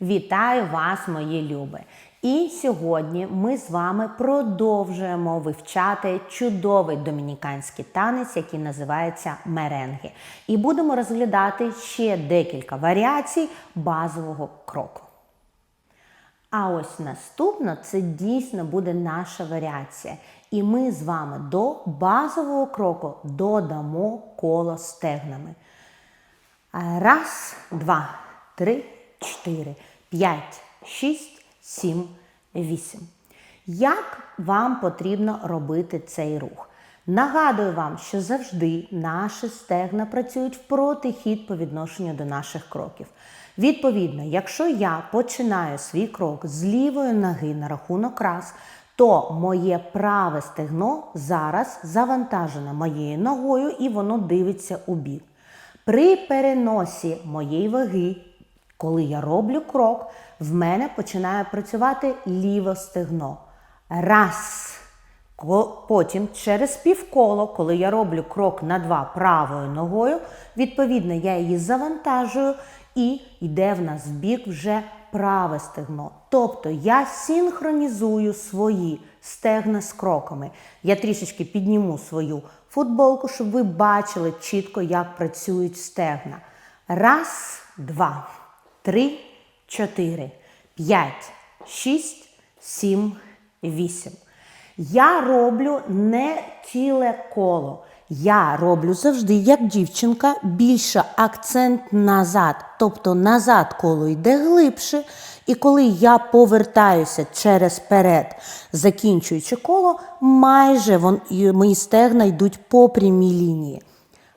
Вітаю вас, мої люби! І сьогодні ми з вами продовжуємо вивчати чудовий домініканський танець, який називається меренги. І будемо розглядати ще декілька варіацій базового кроку. А ось наступна це дійсно буде наша варіація. І ми з вами до базового кроку додамо коло стегнами. Раз, два, три, чотири, п'ять, шість, сім, вісім. Як вам потрібно робити цей рух? Нагадую вам, що завжди наші стегна працюють в протихід по відношенню до наших кроків. Відповідно, якщо я починаю свій крок з лівої ноги на рахунок раз, то моє праве стегно зараз завантажене моєю ногою і воно дивиться у бік. При переносі моєї ваги, коли я роблю крок, в мене починає працювати ліве стегно. Раз. Потім через півколо, коли я роблю крок на два правою ногою, відповідно, я її завантажую і йде в нас в бік вже праве стегно. Тобто я синхронізую свої стегна з кроками. Я трішечки підніму свою футболку, щоб ви бачили чітко, як працюють стегна. Раз, два, три, чотири, п'ять, шість, сім, вісім. Я роблю не ціле коло. Я роблю завжди, як дівчинка, більше акцент назад. Тобто назад коло йде глибше. І коли я повертаюся через перед, закінчуючи коло, майже вон, мої стегна йдуть по прямій лінії.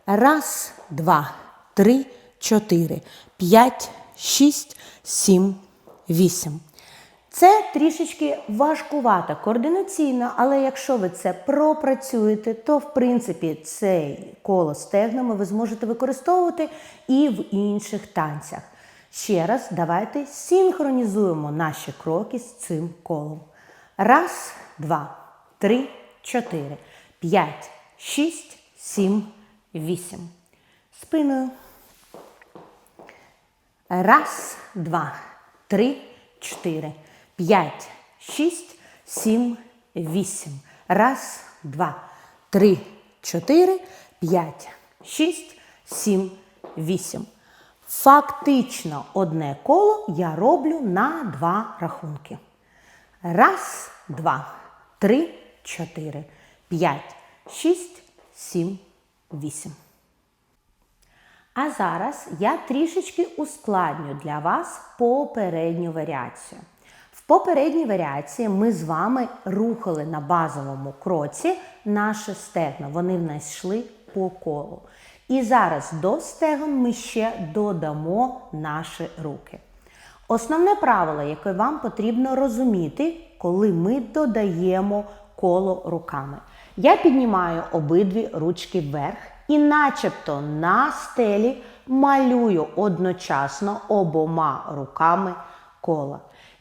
Раз, два, три, чотири, п'ять, шість, сім, вісім. Це трішечки важкувато координаційно, але якщо ви це пропрацюєте, то в принципі цей коло стегнами ви зможете використовувати і в інших танцях. Ще раз, давайте синхронізуємо наші кроки з цим колом. Раз, два, три, чотири, п'ять, шість, сім, вісім. Спиною. Раз, два, три, чотири, п'ять, шість, сім, вісім. Раз, два, три, чотири, п'ять, шість, сім, вісім. Фактично одне коло я роблю на два рахунки. Раз, два, три, чотири, п'ять, шість, сім, вісім. А зараз я трішечки ускладню для вас попередню варіацію. В попередній варіації ми з вами рухали на базовому кроці наші стегна. Вони в нас йшли по колу. І зараз до стегон ми ще додамо наші руки. Основне правило, яке вам потрібно розуміти, коли ми додаємо коло руками. Я піднімаю обидві ручки вверх і начебто на стелі малюю одночасно обома руками коло.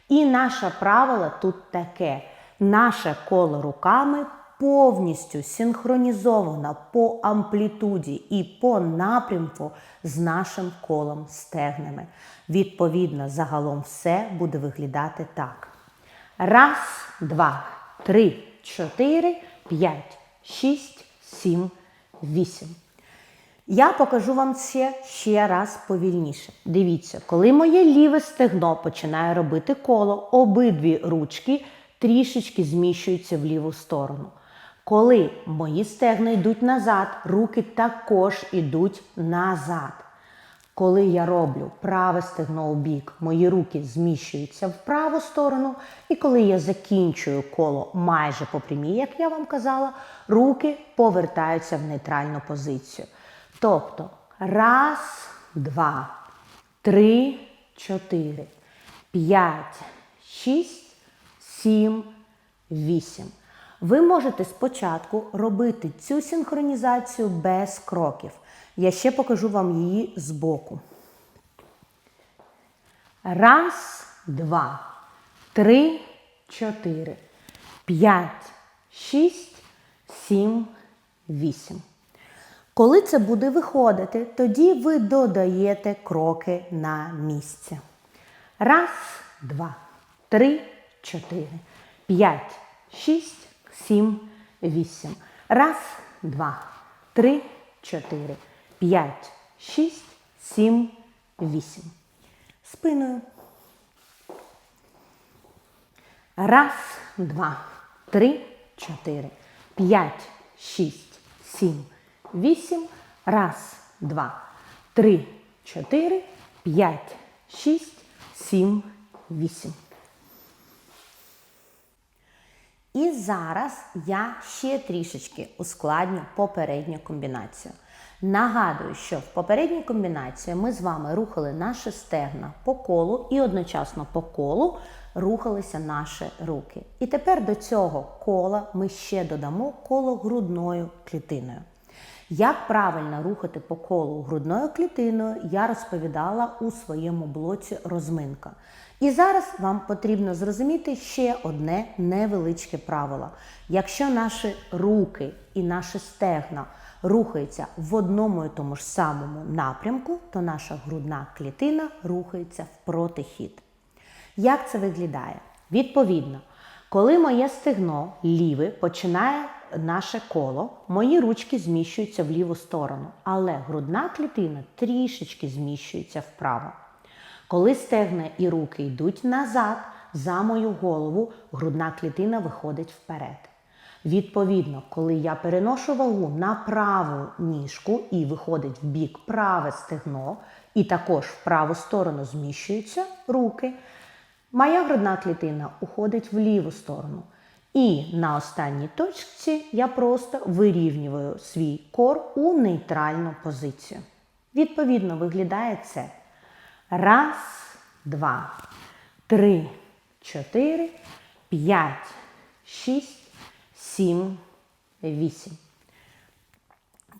І наше правило тут таке: наше коло руками повністю синхронізовано по амплітуді і по напрямку з нашим колом стегнами. Відповідно, загалом все буде виглядати так. Раз, два, три, чотири, п'ять, шість, сім, вісім. Я покажу вам це ще раз повільніше. Дивіться, коли моє ліве стегно починає робити коло, обидві ручки трішечки зміщуються в ліву сторону. Коли мої стегна йдуть назад, руки також йдуть назад. Коли я роблю праве стегно у бік, мої руки зміщуються в праву сторону. І коли я закінчую коло майже по прямій, як я вам казала, руки повертаються в нейтральну позицію. Тобто раз, два, три, чотири, п'ять, шість, сім, вісім. Ви можете спочатку робити цю синхронізацію без кроків. Я ще покажу вам її збоку. Раз, два, три, чотири, п'ять, шість, сім, вісім. Коли це буде виходити, тоді ви додаєте кроки на місце. Раз, два, три, чотири, п'ять, шість, сім, вісім. Раз, два, три, чотири, п'ять, шість, сім, вісім. Спиною. Раз, два, три, чотири, п'ять, шість, сім, вісім. Раз, два, три, чотири, п'ять, шість, сім, вісім. І зараз я ще трішечки ускладню попередню комбінацію. Нагадую, що в попередній комбінації ми з вами рухали наші стегна по колу і одночасно по колу рухалися наші руки. І тепер до цього кола ми ще додамо коло грудною клітиною. Як правильно рухати по колу грудною клітиною, я розповідала у своєму блоці розминка. І зараз вам потрібно зрозуміти ще одне невеличке правило. Якщо наші руки і наші стегна рухаються в одному і тому ж самому напрямку, то наша грудна клітина рухається в протихід. Як це виглядає? Відповідно, коли моє стегно ліве починає наше коло, мої ручки зміщуються в ліву сторону, але грудна клітина трішечки зміщується вправо. Коли стегна і руки йдуть назад, за мою голову грудна клітина виходить вперед. Відповідно, коли я переношу вагу на праву ніжку і виходить в бік праве стегно, і також в праву сторону зміщуються руки, моя грудна клітина уходить в ліву сторону. І на останній точці я просто вирівнюю свій кор у нейтральну позицію. Відповідно, виглядає це. Раз, два, три, чотири, п'ять, шість, сім, вісім.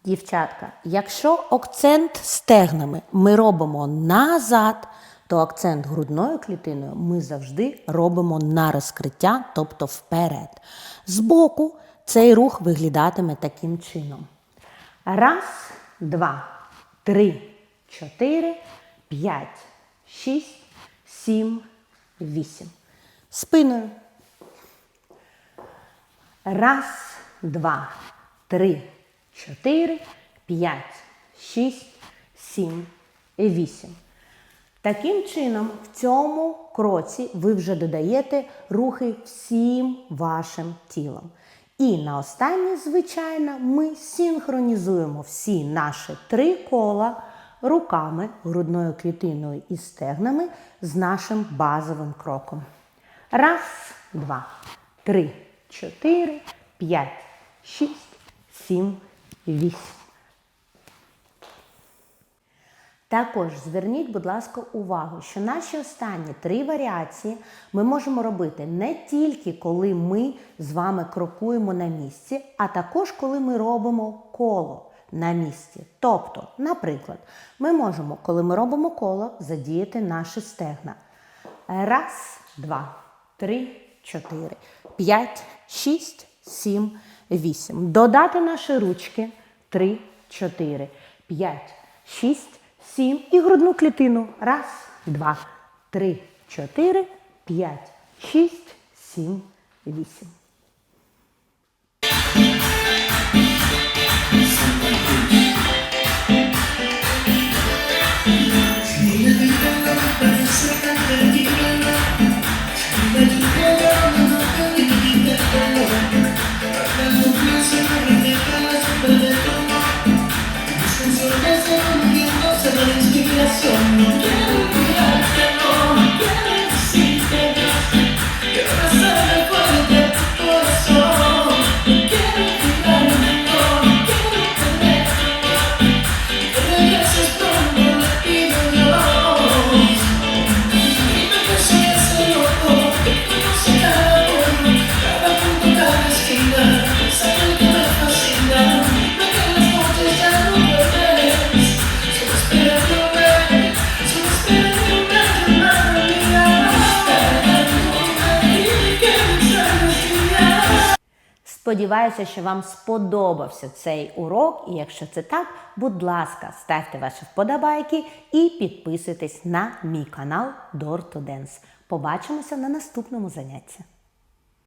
Дівчатка, якщо акцент стегнами ми робимо назад, то акцент грудною клітиною ми завжди робимо на розкриття, тобто вперед. Збоку цей рух виглядатиме таким чином. Раз, два, три, чотири, п'ять, шість, сім, вісім. Спиною. Раз, два, три, чотири, п'ять, шість, сім, вісім. Таким чином, в цьому кроці ви вже додаєте рухи всім вашим тілом. І на останнє, звичайно, ми синхронізуємо всі наші три кола руками, грудною клітиною і стегнами з нашим базовим кроком. Раз, два, три, чотири, п'ять, шість, сім, вісім. Також зверніть, будь ласка, увагу, що наші останні три варіації ми можемо робити не тільки коли ми з вами крокуємо на місці, а також коли ми робимо коло на місці. Тобто, наприклад, ми можемо, коли ми робимо коло, задіяти наші стегна. Раз, два, три, чотири, п'ять, шість, сім, вісім. Додати наші ручки. Три, чотири, п'ять, шість. Сім і грудну клітину. Раз, два, три, чотири, п'ять, шість, сім, вісім. Сподіваюся, що вам сподобався цей урок, і якщо це так, будь ласка, ставте ваші вподобайки і підписуйтесь на мій канал Door to Dance. Побачимося на наступному занятті.